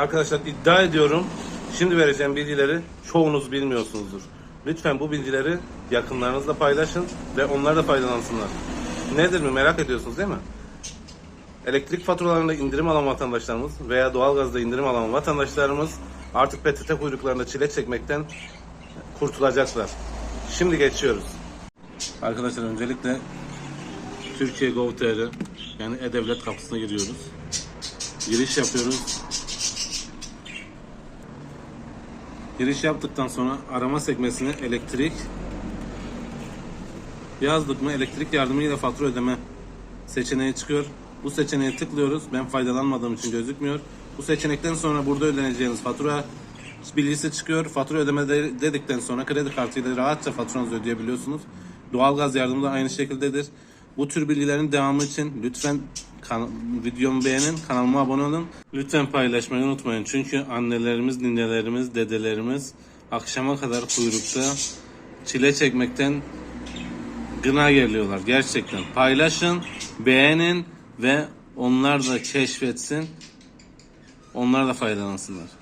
Arkadaşlar iddia ediyorum. Şimdi vereceğim bilgileri çoğunuz bilmiyorsunuzdur. Lütfen bu bilgileri yakınlarınızla paylaşın ve onlar da faydalansınlar. Nedir mi merak ediyorsunuz değil mi? Elektrik faturalarında indirim alan vatandaşlarımız veya doğalgazda indirim alan vatandaşlarımız artık PTT kuyruklarında çile çekmekten kurtulacaklar. Şimdi geçiyoruz. Arkadaşlar öncelikle Türkiye Gov.tr yani E-Devlet kapısına giriyoruz. Giriş yapıyoruz. Giriş yaptıktan sonra arama sekmesine elektrik yazdık mı elektrik yardımıyla fatura ödeme seçeneği çıkıyor. Bu seçeneğe tıklıyoruz. Ben faydalanmadığım için gözükmüyor. Bu seçenekten sonra burada ödeneceğiniz fatura bilgisi çıkıyor. Fatura ödeme de- dedikten sonra kredi kartıyla rahatça faturanızı ödeyebiliyorsunuz. Doğalgaz yardımı da aynı şekildedir. Bu tür bilgilerin devamı için lütfen kan- videomu beğenin, kanalıma abone olun. Lütfen paylaşmayı unutmayın. Çünkü annelerimiz, ninelerimiz, dedelerimiz akşama kadar kuyrukta çile çekmekten gına geliyorlar gerçekten. Paylaşın, beğenin ve onlar da keşfetsin. Onlar da faydalansınlar.